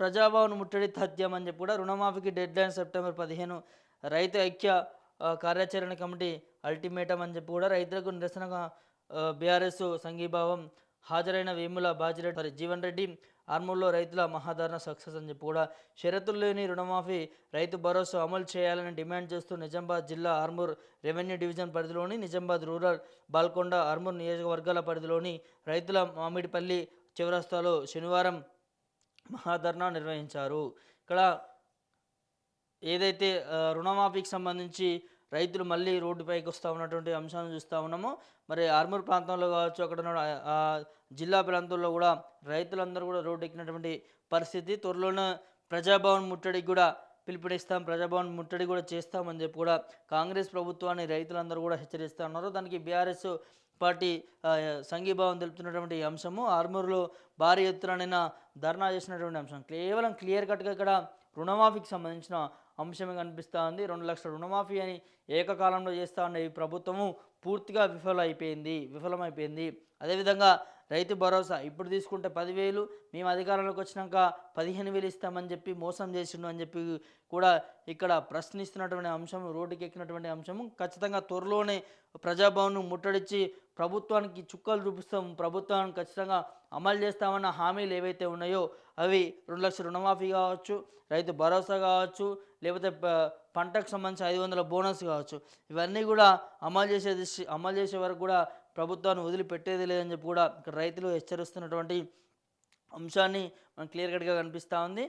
ప్రజాభవన్ ముట్టడి తథ్యం అని చెప్పి కూడా రుణమాఫీకి డెడ్ లైన్ సెప్టెంబర్ పదిహేను రైతు ఐక్య కార్యాచరణ కమిటీ అల్టిమేటం అని చెప్పి కూడా రైతులకు నిరసనగా బీఆర్ఎస్ సంఘీభావం హాజరైన వేముల బాజిరెడ్డి సారీ జీవన్ రెడ్డి ఆర్మూర్లో రైతుల మహాధరణ సక్సెస్ అని చెప్పి కూడా షరతులు లేని రుణమాఫీ రైతు భరోసా అమలు చేయాలని డిమాండ్ చేస్తూ నిజామాబాద్ జిల్లా ఆర్మూర్ రెవెన్యూ డివిజన్ పరిధిలోని నిజామాబాద్ రూరల్ బాల్కొండ ఆర్మూర్ నియోజకవర్గాల పరిధిలోని రైతుల మామిడిపల్లి చివరస్తాలో శనివారం మహాధర్నా నిర్వహించారు. ఇక్కడ ఏదైతే రుణమాఫీకి సంబంధించి రైతులు మళ్ళీ రోడ్డుపైకి వస్తూ ఉన్నటువంటి అంశాన్ని చూస్తూ ఉన్నామో. మరి ఆర్మూర్ ప్రాంతంలో కావచ్చు అక్కడ జిల్లా ప్రాంతంలో కూడా రైతులందరూ కూడా రోడ్డు ఎక్కినటువంటి పరిస్థితి. త్వరలోనే ప్రజాభవన్ ముట్టడికి కూడా పిలుపునిస్తాం ప్రజాభవన్ ముట్టడి కూడా చేస్తామని చెప్పి కూడా కాంగ్రెస్ ప్రభుత్వాన్ని రైతులందరూ కూడా హెచ్చరిస్తూ ఉన్నారు. దానికి బీఆర్ఎస్ పార్టీ సంఘీభావం తెలుపుతున్నటువంటి అంశము ఆర్మూరులో భారీ ఎత్తున ధర్నా చేసినటువంటి అంశం. కేవలం క్లియర్ కట్గా ఇక్కడ రుణమాఫీకి సంబంధించిన అంశమే కనిపిస్తూ ఉంది. రెండు లక్షల రుణమాఫీ అని ఏకకాలంలో చేస్తూ ఉన్న ఈ ప్రభుత్వము పూర్తిగా విఫలమైపోయింది విఫలమైపోయింది. అదేవిధంగా రైతు భరోసా. ఇప్పుడు తీసుకుంటే పదివేలు మేము అధికారంలోకి వచ్చినాక పదిహేను వేలు ఇస్తామని చెప్పి మోసం చేసిండు అని చెప్పి కూడా ఇక్కడ ప్రశ్నిస్తున్నటువంటి అంశం రోడ్డుకెక్కినటువంటి అంశం అంశము. ఖచ్చితంగా త్వరలోనే ప్రజాభవన్ను ముట్టడిచ్చి ప్రభుత్వానికి చుక్కలు చూపిస్తాం. ప్రభుత్వాన్ని ఖచ్చితంగా అమలు చేస్తామన్న హామీలు ఏవైతే ఉన్నాయో అవి రెండు లక్షల రుణమాఫీ కావచ్చు రైతు భరోసా కావచ్చు లేకపోతే పంటకు సంబంధించి ఐదు వందల బోనస్ కావచ్చు. ఇవన్నీ కూడా అమలు చేసే దిశ- అమలు చేసే వరకు కూడా ప్రభుత్వాన్ని వదిలిపెట్టేది లేదని చెప్పి కూడా ఇక్కడ రైతులు హెచ్చరిస్తున్నటువంటి అంశాన్ని మనకు క్లియర్ కట్గా కనిపిస్తూ ఉంది.